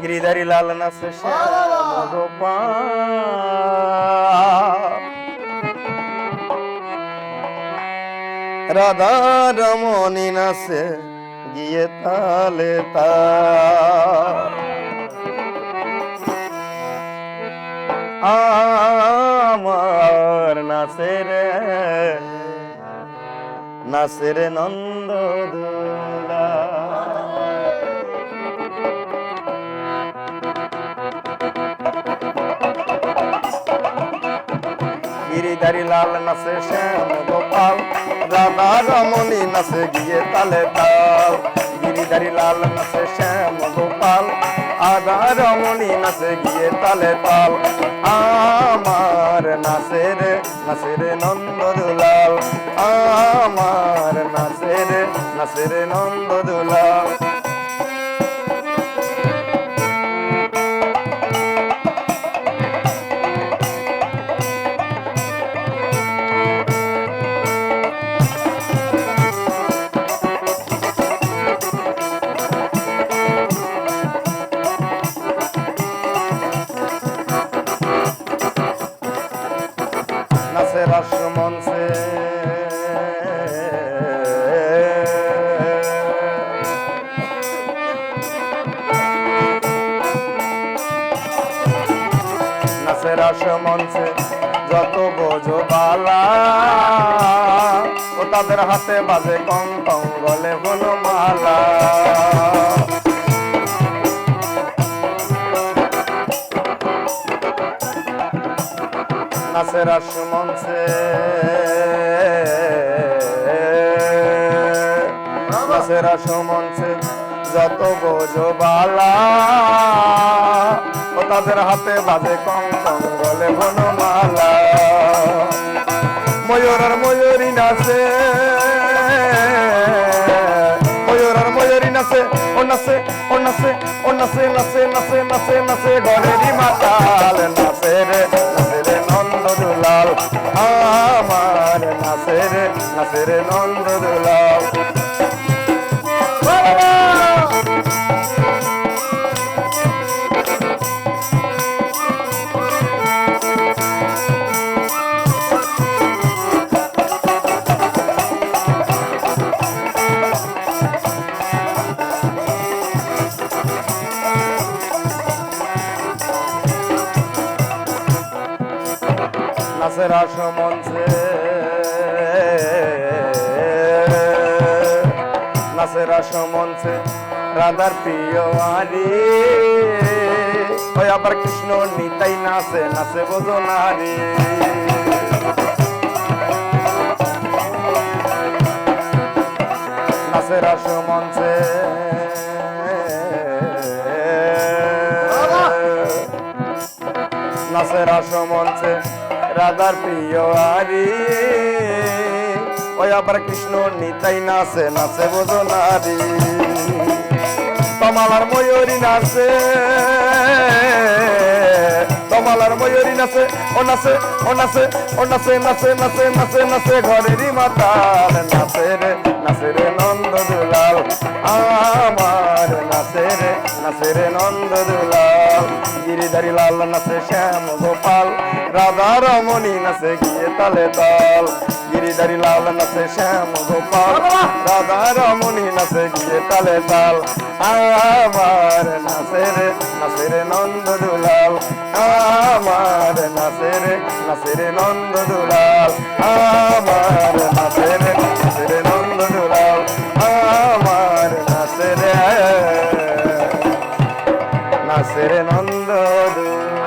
গিরিধারী লাল নাচে রাধা রমণী নাচে গিয়ে তালে তাল আমার নাচের নাচের নন্দ দুলা। গিরিধারী লাল নাচে শ্যাম গোপাল, রাধা রমণী নাচে গিয়ে তালে তাল। গিরিধারী লাল নাচে শ্যাম গোপাল আধা রমণী নাচে গিয়ে তালে তাল। আমার নাচের নাচের নন্দ দুলাল আমার নন্দ দুলাল নাচে রাস মঞ্চে নাচে রাস মঞ্চে যত বোঝো বালা ও তাদের হাতে বাজে কং কং গলে নাচের আস মঞ্চে। নাচের আস যত বোঝো বালা, ও তাদের হাতে বাজে কং কং গলে বনমালা। ময়ূর আর ময়ূরী নাচে, ময়ূর আর ময়ূরী নাচে, ও নাচে ও নাচে ও নাচে নাচে নাচে নাচে নাচে ঘরেরই মাতাল। নাচে রে নাচে রে নন্দ দুলাল নাচের আস মঞ্চে আস মঞ্চে রাধার প্রিয় আরি ওই আবার কৃষ্ণ নিতাই নাচে নাচে বোঝো নারী। নাচের আস মঞ্চে। নাচের আস মঞ্চে রাধার প্রিয় আরি ওই আবার কৃষ্ণ নিতাই নাচে নাচে বোঝো নারী। তমালার ময়ূরী নাচে, তমালার ময়ূরী নাচে, ও নাচে ও নাচে ও নাচে নাচে নাচে নাচে নাচে ঘরেরই মাতাল। নাচে রে নাচে রে নন্দ দুলাল, আমার নাচে রে নাচে রে নন্দ দুলাল। গিরিধারী লাল নাচে শ্যাম গোপাল রাধা রমণী নাচে গিয়ে তালে তাল। গিরিধারী লাল নাচে শ্যাম গোপাল। রাধা রমণী নাচে গিয়ে তালে তাল। আমার নাচে রে নাচে রে নন্দ দুলাল আমার নাচে রে নাচে রে নন্দ দুলাল আমার নাচে রে নাচে রে নন্দ দুলাল আমার নাচে রে নাচে রে নন্দ দুলাল